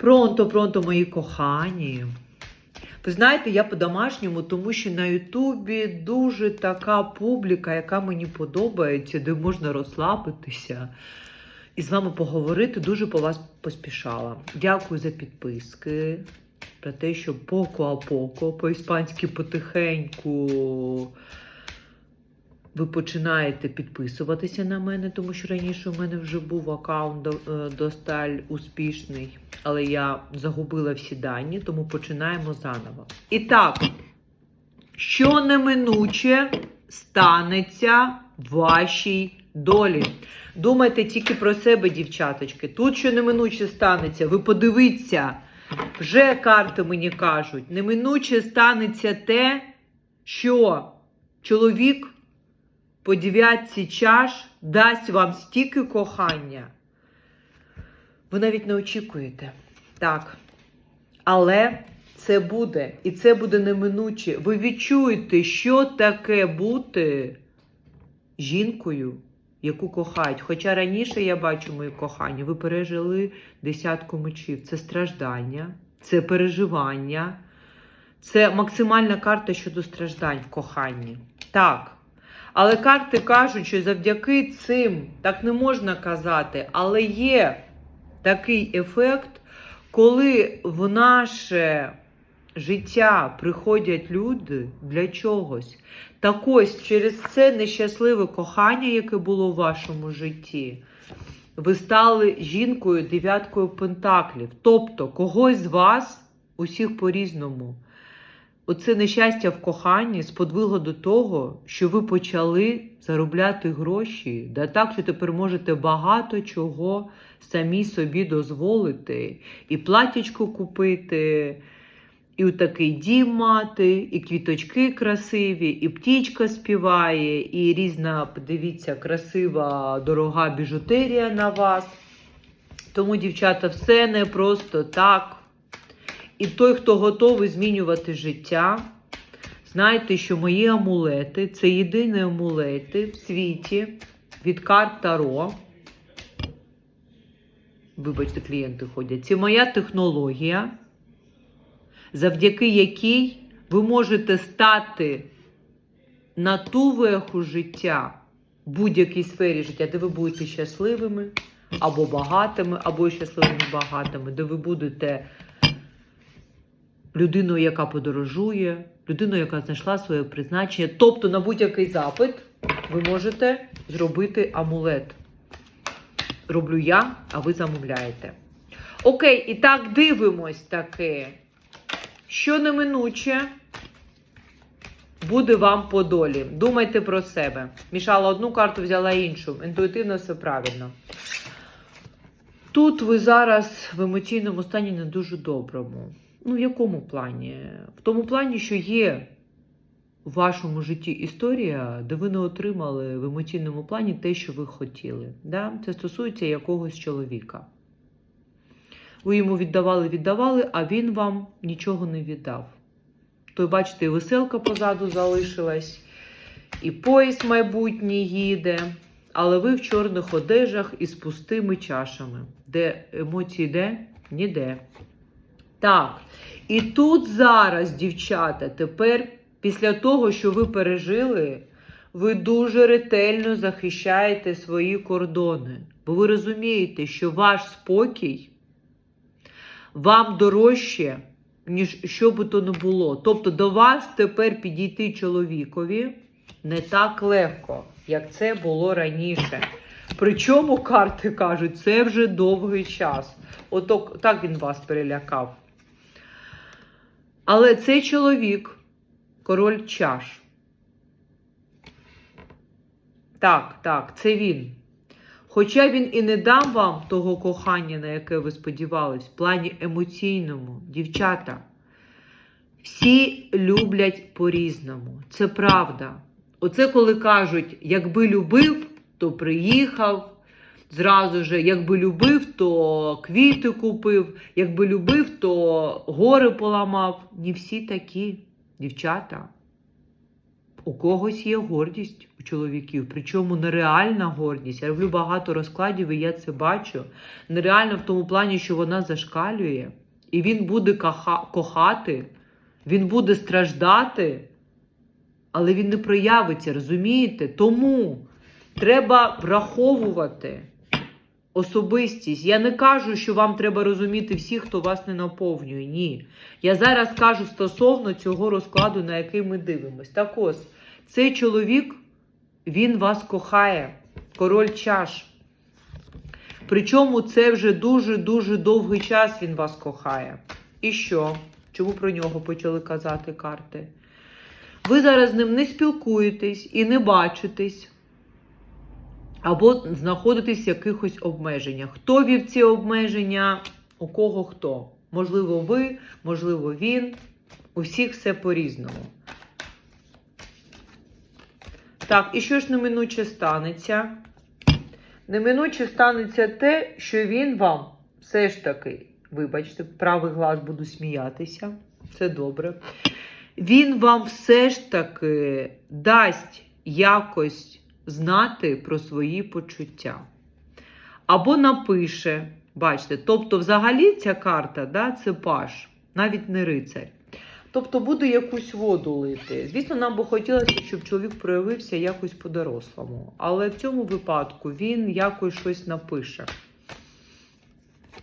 Пронто, пронто, мої кохані. Ви знаєте, я по-домашньому, тому що на Ютубі дуже така публіка, яка мені подобається, де можна розслабитися і з вами поговорити. Дуже по вас поспішала. Дякую за підписки. Про те, що поко а поко, по-іспанськи потихеньку. Ви починаєте підписуватися на мене, тому що раніше у мене вже був аккаунт е, досталь успішний, але я загубила всі дані, тому починаємо заново. І так, що неминуче станеться вашій долі? Думайте тільки про себе, дівчаточки. Тут що неминуче станеться, ви подивіться, вже карти мені кажуть, неминуче станеться те, що чоловік по дев'ятці чаш дасть вам стільки кохання. Ви навіть не очікуєте. Так. Але це буде. І це буде неминуче. Ви відчуєте, що таке бути жінкою, яку кохають. Хоча раніше я бачу мої кохання, ви пережили десятку мечів. Це страждання, це переживання, це максимальна карта щодо страждань в коханні. Так. Але карти кажуть, що завдяки цим так не можна казати, але є такий ефект, коли в наше життя приходять люди для чогось. Так ось через це нещасливе кохання, яке було в вашому житті, ви стали жінкою дев'яткою пентаклів. Тобто когось з вас, усіх по-різному. Оце нещастя в коханні сподвигло до того, що ви почали заробляти гроші, да так, що тепер можете багато чого самі собі дозволити. І платічко купити, і такий дім мати, і квіточки красиві, і птічка співає, і різна, подивіться, красива, дорога біжутерія на вас. Тому, дівчата, все не просто так. І той, хто готовий змінювати життя, знайте, що мої амулети це єдині амулети в світі від карт Таро. Вибачте, клієнти ходять. Це моя технологія, завдяки якій ви можете стати на ту веху життя в будь-якій сфері життя, де ви будете щасливими, або багатими, або щасливими багатими, де ви будете людиною, яка подорожує, людиною, яка знайшла своє призначення. Тобто на будь-який запит ви можете зробити амулет. Роблю я, а ви замовляєте. Окей, і так дивимось таки. Що неминуче буде вам по долі. Думайте про себе. Мішала одну карту, взяла іншу. Інтуїтивно все правильно. Тут ви зараз в емоційному стані не дуже доброму. Ну, в якому плані? В тому плані, що є в вашому житті історія, де ви не отримали в емоційному плані те, що ви хотіли. Да? Це стосується якогось чоловіка. Ви йому віддавали, віддавали, а він вам нічого не віддав. То, бачите, і веселка позаду залишилась, і поїзд майбутній їде, але ви в чорних одежах із пустими чашами. Де емоції де? Ніде. Так. І тут зараз, дівчата, тепер, після того, що ви пережили, ви дуже ретельно захищаєте свої кордони. Бо ви розумієте, що ваш спокій вам дорожче, ніж що би то не було. Тобто до вас тепер підійти чоловікові не так легко, як це було раніше. Причому карти кажуть, це вже довгий час. Ото так він вас перелякав. Але цей чоловік король чаш. Так, так, це він. Хоча він і не дав вам того кохання, на яке ви сподівались, в плані емоційному, дівчата, всі люблять по-різному. Це правда. Оце коли кажуть, якби любив, то приїхав. Зразу же, якби любив, то квіти купив, якби любив, то гори поламав. Не всі такі, дівчата. У когось є гордість, у чоловіків. Причому нереальна гордість. Я роблю багато розкладів, і я це бачу. Нереально в тому плані, що вона зашкалює, і він буде кохати, він буде страждати, але він не проявиться, розумієте? Тому треба враховувати особистість. Я не кажу, що вам треба розуміти всіх, хто вас не наповнює. Ні. Я зараз кажу стосовно цього розкладу, на який ми дивимось. Так ось, цей чоловік, він вас кохає, король чаш. Причому це вже дуже-дуже довгий час він вас кохає. І що? Чому про нього почали казати карти? Ви зараз з ним не спілкуєтесь і не бачитесь, або знаходитесь в якихось обмеженнях. Хто вів ці обмеження? У кого хто? Можливо, ви, можливо, він. У всіх все по-різному. Так, і що ж неминуче станеться? Неминуче станеться те, що він вам все ж таки, вибачте, правий глаз буду сміятися, це добре. Він вам все ж таки дасть якось знати про свої почуття. Або напише, бачите, тобто, взагалі ця карта, да, це паш, навіть не рицарь. Тобто буде якусь воду лити. Звісно, нам би хотілося, щоб чоловік проявився якось по-дорослому. Але в цьому випадку він якось щось напише.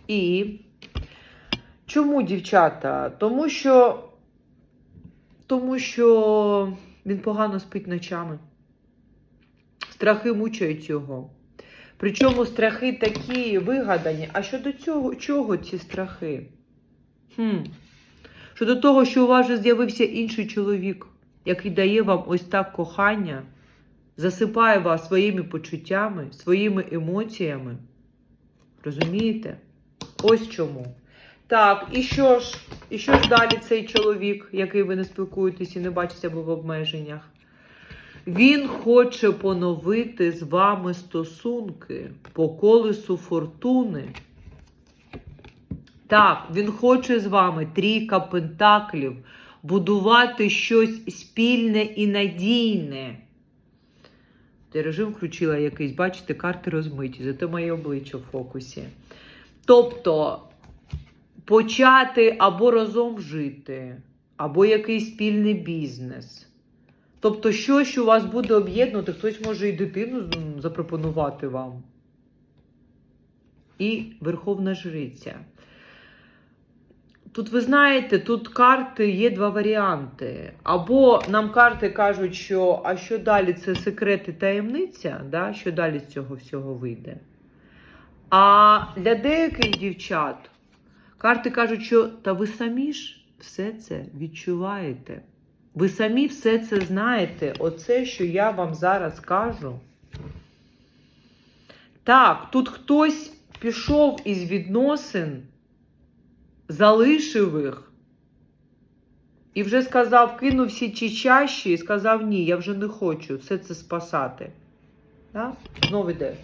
І чому, дівчата? Тому що, тому що він погано спить ночами. Страхи мучають його. Причому страхи такі вигадані. А щодо цього, чого ці страхи? Хм. Щодо того, що у вас вже з'явився інший чоловік, який дає вам ось так кохання, засипає вас своїми почуттями, своїми емоціями. Розумієте? Ось чому. Так, і що ж? І що ж далі цей чоловік, який ви не спілкуєтесь і не бачите або в обмеженнях? Він хоче поновити з вами стосунки по колесу фортуни. Так, він хоче з вами трійка пентаклів, будувати щось спільне і надійне. Ти режим включила якийсь, бачите, карти розмиті, зате моє обличчя в фокусі. Тобто почати або разом жити, або якийсь спільний бізнес. Тобто, що, що вас буде об'єднувати, хтось може і дитину запропонувати вам. І Верховна Жриця. Тут ви знаєте, тут карти є два варіанти. Або нам карти кажуть, що а що далі це секрет і таємниця, да? що далі з цього всього вийде. А для деяких дівчат карти кажуть, що та ви самі ж все це відчуваєте. Ви самі все це знаєте. Оце, що я вам зараз кажу. Так, тут хтось пішов із відносин, залишив їх. І вже сказав, кинув всі ті чащі і сказав, ні, я вже не хочу все це спасати. Так? Знову йде.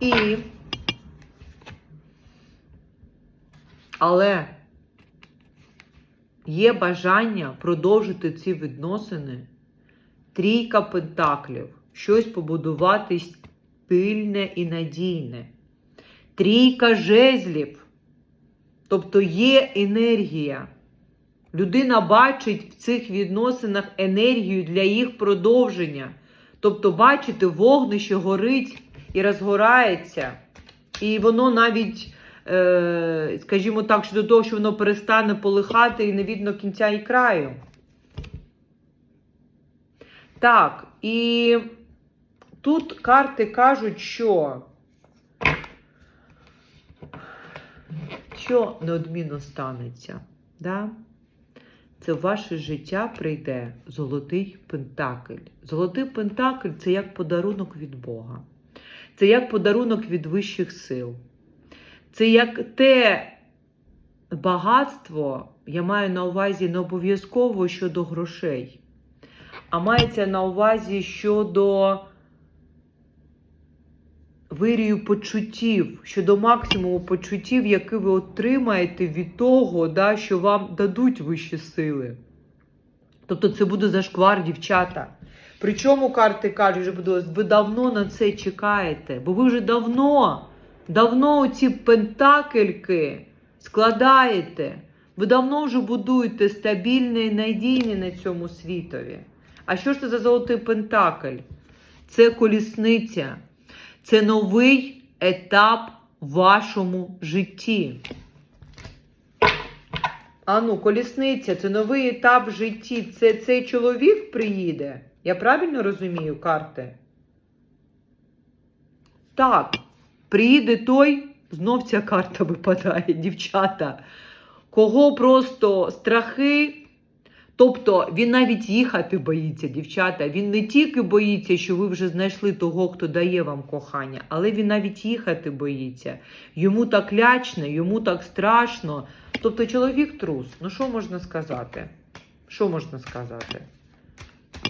І. Але є бажання продовжити ці відносини. Трійка пентаклів. Щось побудувати стильне і надійне. Трійка жезлів. Тобто є енергія. Людина бачить в цих відносинах енергію для їх продовження. Тобто, бачите, вогнище горить і розгорається. І воно навіть, скажімо так, що до того, що воно перестане полихати і не видно кінця і краю. Так, і тут карти кажуть, що що неодмінно станеться. Да? Це в ваше життя прийде золотий пентакль. Золотий пентакль це як подарунок від Бога. Це як подарунок від вищих сил. Це як те багатство, я маю на увазі не обов'язково щодо грошей, а мається на увазі щодо вирію почуттів, щодо максимуму почуттів, які ви отримаєте від того, да, що вам дадуть вищі сили. Тобто це буде зашквар, дівчата. Причому карти кажуть, буду, ви давно на це чекаєте, бо ви вже давно, давно ці пентакельки складаєте. Ви давно вже будуєте стабільне і надійне на цьому світові. А що ж це за золотий пентакль? Це колісниця, це новий етап в вашому житті. А ну, колісниця, це новий етап в житті. Це цей чоловік приїде. Я правильно розумію карти? Так, приїде той, знов ця карта випадає, дівчата. Кого просто страхи. Тобто він навіть їхати боїться, дівчата. Він не тільки боїться, що ви вже знайшли того, хто дає вам кохання, але він навіть їхати боїться. Йому так лячно, йому так страшно. Тобто чоловік трус. Ну що можна сказати? Що можна сказати?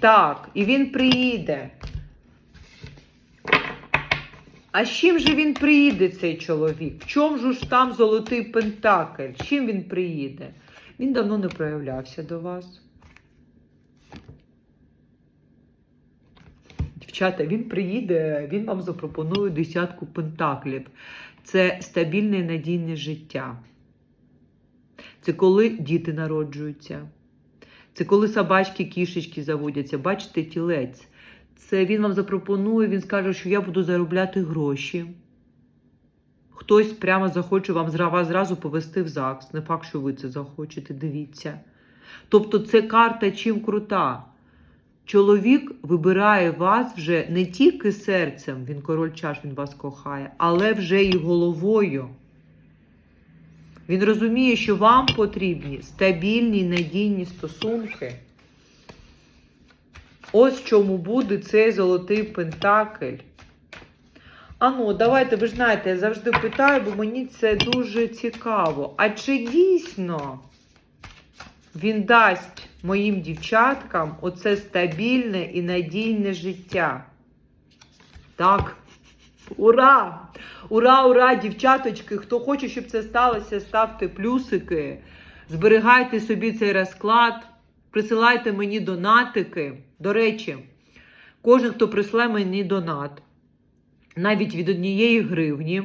Так, і він приїде. А з чим же він приїде, цей чоловік? В чому ж там золотий пентакль? Чим він приїде? Він давно не проявлявся до вас. Дівчата, він приїде, він вам запропонує десятку пентаклів. Це стабільне і надійне життя. Це коли діти народжуються. Це коли собачки, кішечки заводяться. Бачите, тілець. Це він вам запропонує, він скаже, що я буду заробляти гроші. Хтось прямо захоче вам зра- зразу повести в ЗАГС. Не факт, що ви це захочете, дивіться. Тобто, це карта чим крута. Чоловік вибирає вас вже не тільки серцем, він король чаш, він вас кохає, але вже і головою. Він розуміє, що вам потрібні стабільні, надійні стосунки. Ось чому буде цей золотий пентакль. А ну, давайте, ви ж знаєте, я завжди питаю, бо мені це дуже цікаво. А чи дійсно він дасть моїм дівчаткам оце стабільне і надійне життя? Так. Ура! Ура, ура, дівчаточки! Хто хоче, щоб це сталося, ставте плюсики, зберігайте собі цей розклад, присилайте мені донатики. До речі, кожен, хто присле мені донат, навіть від однієї гривні,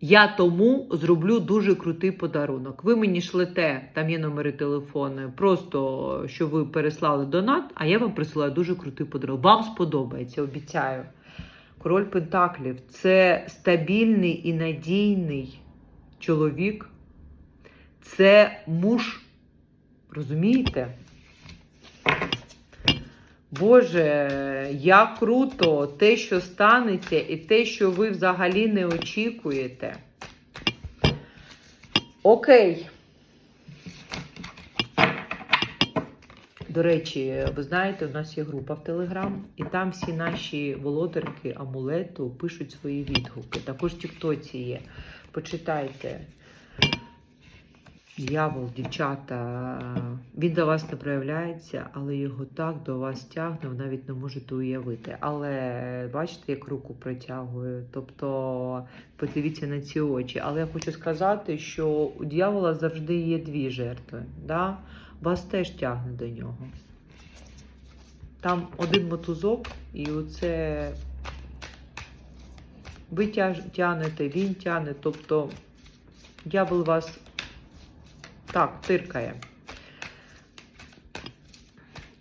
я тому зроблю дуже крутий подарунок. Ви мені шлете, там є номери телефону, просто що ви переслали донат, а я вам присилаю дуже крутий подарунок. Вам сподобається, обіцяю. Король Пентаклів це стабільний і надійний чоловік. Це муж. Розумієте? Боже, як круто те, що станеться, і те, що ви взагалі не очікуєте. Окей. До речі, ви знаєте, у нас є група в Телеграм, і там всі наші володарки амулету пишуть свої відгуки. Також Тіктоці є. Почитайте. Дьявол, дівчата, він до вас не проявляється, але його так до вас тягне, ви навіть не можете уявити. Але бачите, як руку притягує. Тобто подивіться на ці очі. Але я хочу сказати, що у дьявола завжди є дві жертви. Да? Вас теж тягне до нього. Там один мотузок, і оце ви тянете, він тягне. Тобто дьявол вас так, тиркає.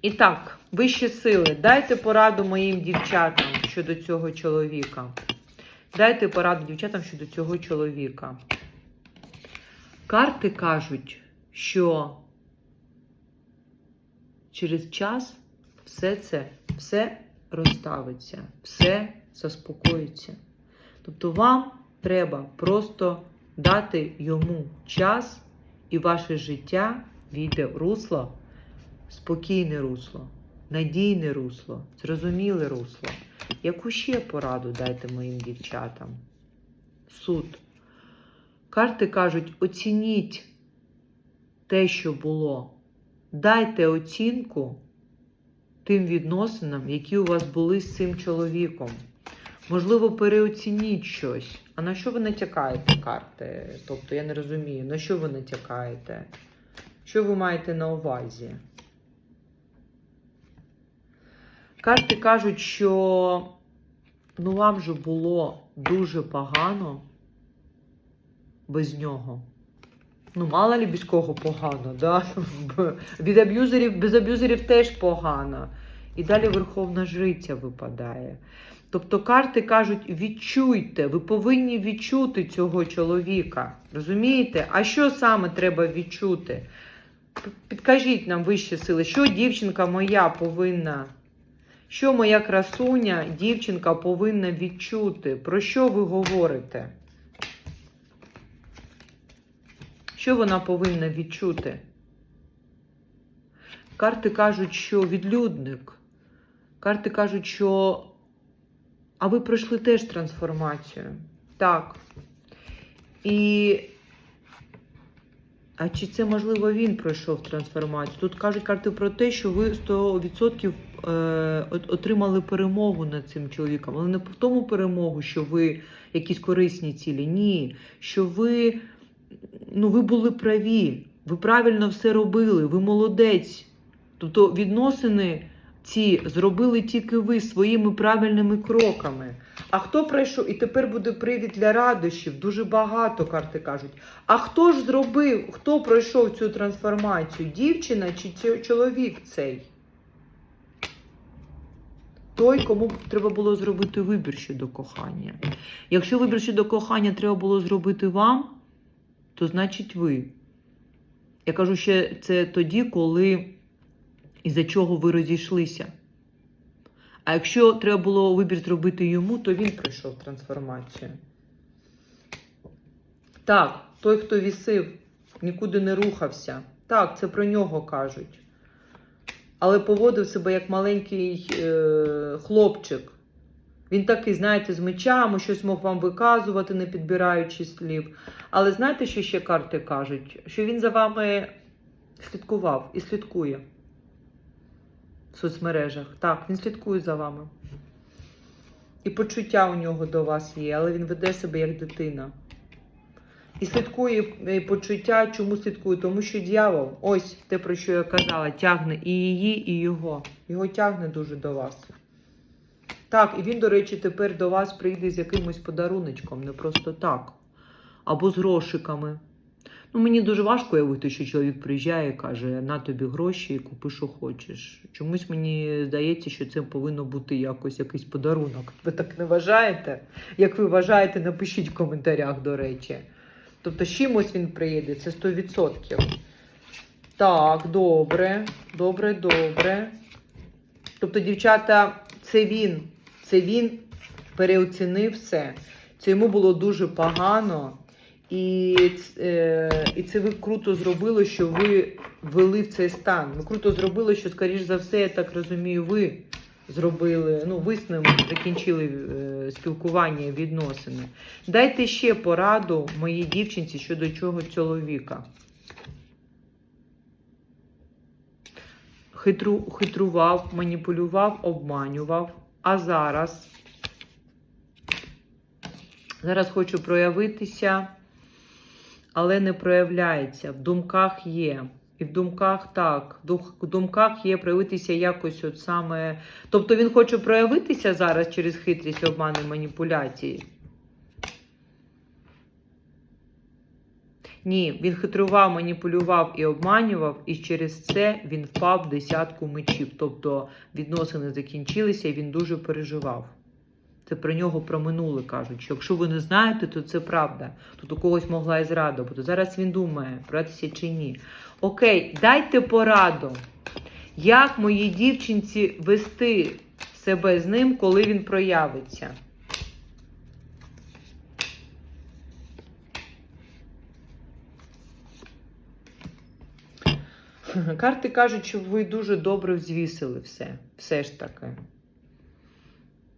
І так, вищі сили, дайте пораду моїм дівчатам щодо цього чоловіка. Дайте пораду дівчатам щодо цього чоловіка. Карти кажуть, що через час все це, все розставиться, все заспокоїться. Тобто вам треба просто дати йому час, і ваше життя війде в русло, спокійне русло, надійне русло, зрозуміле русло. Яку ще пораду дайте моїм дівчатам? Суд. Карти кажуть, оцініть те, що було. Дайте оцінку тим відносинам, які у вас були з цим чоловіком. Можливо, переоцініть щось. А на що ви натякаєте карти? Тобто, я не розумію, на що ви натякаєте? Що ви маєте на увазі? Карти кажуть, що ну вам же було дуже погано без нього. Ну, мало ли без кого погано, да? Від аб'юзерів, без аб'юзерів теж погано. І далі Верховна Жриця випадає. Тобто карти кажуть, відчуйте, ви повинні відчути цього чоловіка. Розумієте? А що саме треба відчути? Підкажіть нам вищі сили, що дівчинка моя повинна, що моя красуня, дівчинка повинна відчути? Про що ви говорите? Що вона повинна відчути? Карти кажуть, що відлюдник. Карти кажуть, що. А ви пройшли теж трансформацію. Так. І. А чи це можливо він пройшов трансформацію? Тут кажуть карти про те, що ви 100% е, отримали перемогу над цим чоловіком. Але не в тому перемогу, що ви якісь корисні цілі. Ні. Що ви, ну, ви були праві, ви правильно все робили, ви молодець. Тобто відносини ці зробили тільки ви своїми правильними кроками. А хто пройшов, і тепер буде привід для радощів, дуже багато карти кажуть. А хто ж зробив, хто пройшов цю трансформацію? Дівчина чи чоловік цей? Той, кому треба було зробити вибір щодо кохання. Якщо вибір щодо кохання треба було зробити вам, то значить ви. Я кажу ще це тоді, коли із-за чого ви розійшлися. А якщо треба було вибір зробити йому, то він пройшов трансформацію. Так, той, хто вісив, нікуди не рухався. Так, це про нього кажуть. Але поводив себе як маленький е, хлопчик. Він такий, знаєте, з мечами, щось мог вам виказувати, не підбираючи слів. Але знаєте, що ще карти кажуть? Що він за вами слідкував і слідкує в соцмережах. Так, він слідкує за вами. І почуття у нього до вас є, але він веде себе як дитина. І слідкує е, почуття, чому слідкує? Тому що дьявол, ось те, про що я казала, тягне і її, і його. Його тягне дуже до вас. Так, і він, до речі, тепер до вас прийде з якимось подаруночком, не просто так. Або з грошиками. Ну, мені дуже важко уявити, що чоловік приїжджає і каже: на тобі гроші і купи, що хочеш. Чомусь мені здається, що це повинно бути якось якийсь подарунок. Ви так не вважаєте? Як ви вважаєте, напишіть в коментарях, до речі. Тобто, з чимось він приїде, це 100%. Так, добре, добре, добре. Тобто, дівчата, це він. Це він переоцінив все. Це йому було дуже погано. І, е, і це ви круто зробили, що ви ввели в цей стан. Ви круто зробили, що, скоріш за все, я так розумію, ви зробили, ну, ви з ним закінчили е, спілкування, відносини. Дайте ще пораду моїй дівчинці щодо чого чоловіка. Хитру, хитрував, маніпулював, обманював. А зараз. Зараз хочу проявитися, але не проявляється. В думках є. І в думках так. В думках є проявитися якось от саме. Тобто він хоче проявитися зараз через хитрість, обман і маніпуляції. Ні, він хитрував, маніпулював і обманював, і через це він впав в десятку мечів. Тобто відносини закінчилися, і він дуже переживав. Це про нього про минуле кажуть. Що якщо ви не знаєте, то це правда. Тут у когось могла і зрада бути. Зараз він думає, братися чи ні. Окей, дайте пораду, як моїй дівчинці вести себе з ним, коли він проявиться. Карти кажуть, що ви дуже добре взвісили все. Все ж таки.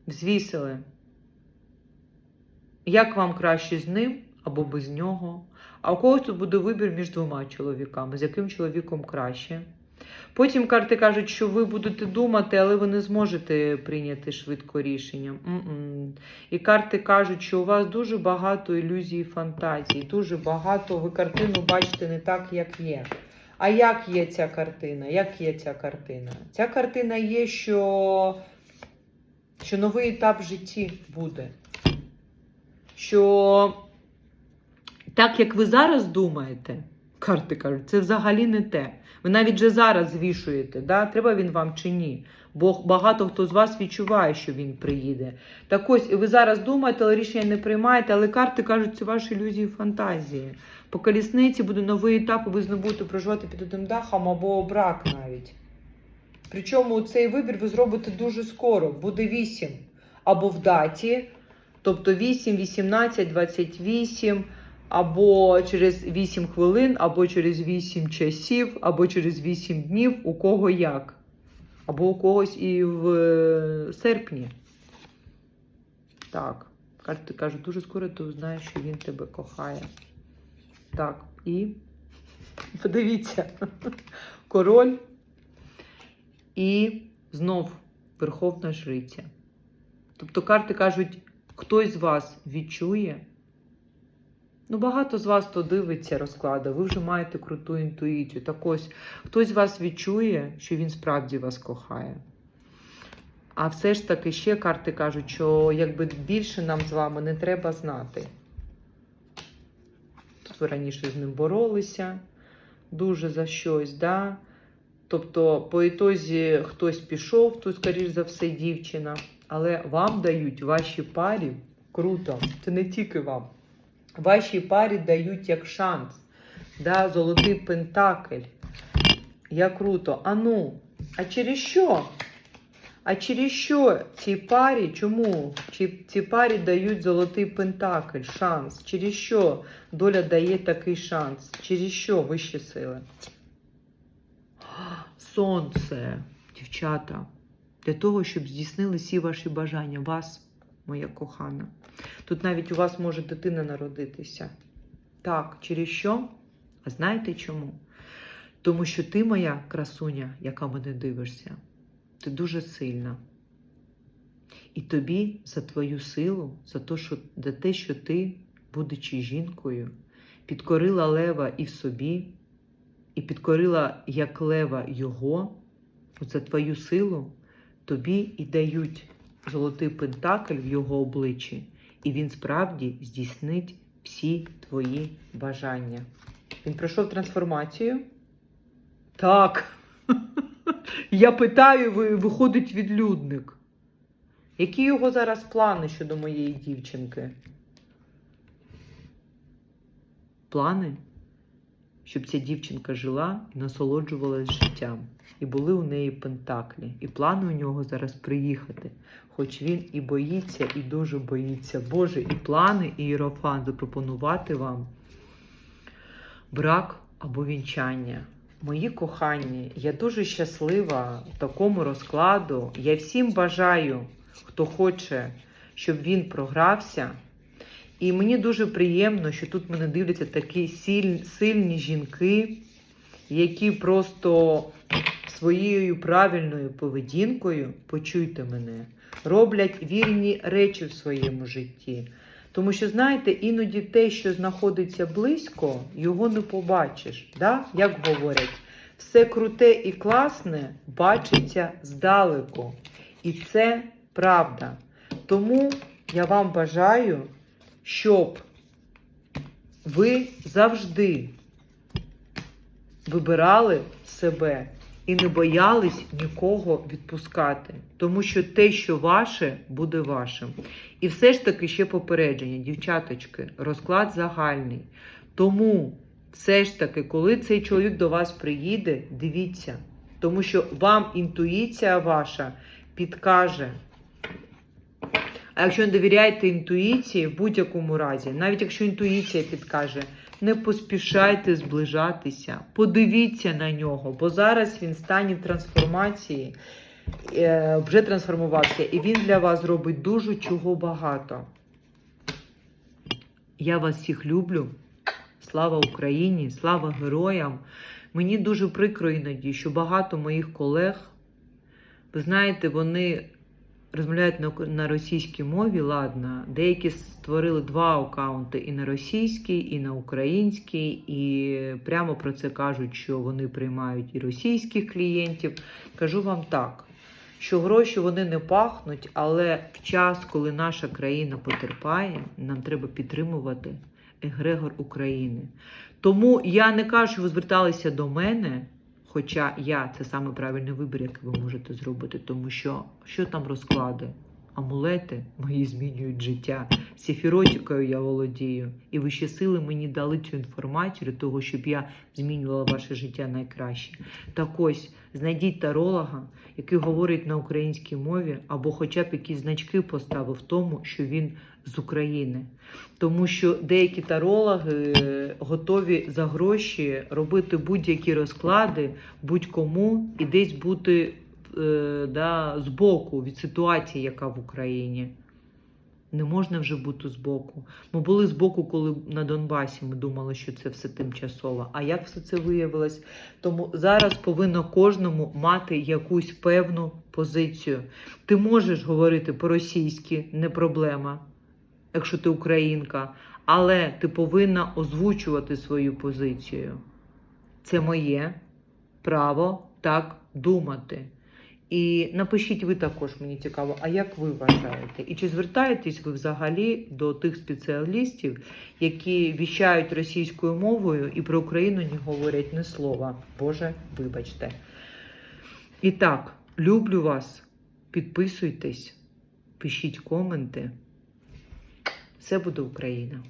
Взвісили. Як вам краще з ним або без нього? А у когось тут буде вибір між двома чоловіками, з яким чоловіком краще. Потім карти кажуть, що ви будете думати, але ви не зможете прийняти швидко рішення. М-м. І карти кажуть, що у вас дуже багато ілюзій і фантазій, дуже багато ви картину бачите не так, як є. А як є ця картина? Як є ця картина? Ця картина є, що що новий етап в житті буде. Що так, як ви зараз думаєте, карти кажуть, це взагалі не те. Ви навіть вже зараз звішуєте, да? треба він вам чи ні. Бо багато хто з вас відчуває, що він приїде. Так ось, і ви зараз думаєте, але рішення не приймаєте, але карти кажуть, це ваші ілюзії фантазії. По колісниці буде новий етап, і ви знову будете проживати під одним дахом або брак навіть. Причому цей вибір ви зробите дуже скоро, буде 8 або в даті, тобто 8, 18, 28, або через 8 хвилин, або через 8 часів, або через 8 днів, у кого як. Або у когось і в е, серпні. Так, карти кажуть, дуже скоро ти узнаєш, що він тебе кохає. Так, і подивіться, король і знов Верховна Жриця. Тобто карти кажуть, хтось з вас відчує. Ну, багато з вас то дивиться розклади, ви вже маєте круту інтуїцію. Так ось, хтось з вас відчує, що він справді вас кохає. А все ж таки ще карти кажуть, що якби більше нам з вами не треба знати. Тут ви раніше з ним боролися дуже за щось, да? Тобто, по ітозі хтось пішов, тут, скоріш за все, дівчина, але вам дають ваші парі круто. Це не тільки вам. Вашій парі дають як шанс. Да? Золотий пентакль. Як круто. А ну, а через що? А через що цій парі, чому Чи цій парі дають золотий пентакль, шанс? Через що доля дає такий шанс? Через що вищі сили? Сонце, дівчата, для того, щоб здійснили всі ваші бажання, вас, моя кохана. Тут навіть у вас може дитина народитися. Так, через що? А знаєте чому? Тому що ти, моя красуня, яка мене дивишся, ти дуже сильна. І тобі за твою силу, за те, що, за те, що ти, будучи жінкою, підкорила лева і в собі, і підкорила як лева його, за твою силу тобі і дають золотий пентакль в його обличчі, і він справді здійснить всі твої бажання. Він пройшов трансформацію? Так. Я питаю, виходить відлюдник. Які його зараз плани щодо моєї дівчинки? Плани, щоб ця дівчинка жила і насолоджувалась життям. І були у неї пентаклі. І плани у нього зараз приїхати. Хоч він і боїться, і дуже боїться. Боже, і плани, і Єрофан запропонувати вам брак або вінчання. Мої кохані, я дуже щаслива такому розкладу. Я всім бажаю, хто хоче, щоб він програвся. І мені дуже приємно, що тут мене дивляться такі сильні жінки, які просто своєю правильною поведінкою, почуйте мене, роблять вірні речі в своєму житті. Тому що, знаєте, іноді те, що знаходиться близько, його не побачиш. Да? Як говорять, все круте і класне бачиться здалеку. І це правда. Тому я вам бажаю, щоб ви завжди вибирали себе і не боялись нікого відпускати. Тому що те, що ваше, буде вашим. І все ж таки ще попередження, дівчаточки, розклад загальний. Тому все ж таки, коли цей чоловік до вас приїде, дивіться, тому що вам інтуїція ваша підкаже. А якщо не довіряєте інтуїції, в будь-якому разі, навіть якщо інтуїція підкаже, не поспішайте зближатися, подивіться на нього, бо зараз він в стані трансформації, е, вже трансформувався, і він для вас робить дуже чого багато. Я вас всіх люблю. Слава Україні, слава героям. Мені дуже прикро іноді, що багато моїх колег, ви знаєте, вони розмовляють на, на російській мові, ладно. Деякі створили два аккаунти і на російській, і на українській, і прямо про це кажуть, що вони приймають і російських клієнтів. Кажу вам так, що гроші вони не пахнуть, але в час, коли наша країна потерпає, нам треба підтримувати егрегор України. Тому я не кажу, що ви зверталися до мене. Хоча я це саме правильний вибір, який ви можете зробити, тому що що там розклади? Амулети мої змінюють життя. Сефіротікою я володію. І вищі сили мені дали цю інформацію для того, щоб я змінювала ваше життя найкраще. Так ось знайдіть таролога, який говорить на українській мові, або хоча б якісь значки поставив тому, що він з України. Тому що деякі тарологи е, готові за гроші робити будь-які розклади будь-кому і десь бути е, да, збоку від ситуації, яка в Україні. Не можна вже бути збоку. Ми були збоку, коли на Донбасі ми думали, що це все тимчасово. А як все це виявилось? Тому зараз повинно кожному мати якусь певну позицію. Ти можеш говорити по-російськи, не проблема, якщо ти українка, але ти повинна озвучувати свою позицію. Це моє право так думати. І напишіть ви також, мені цікаво, а як ви вважаєте? І чи звертаєтесь ви взагалі до тих спеціалістів, які віщають російською мовою і про Україну не говорять ні слова? Боже, вибачте. І так, люблю вас. Підписуйтесь, пишіть коменти. Все буде Україна.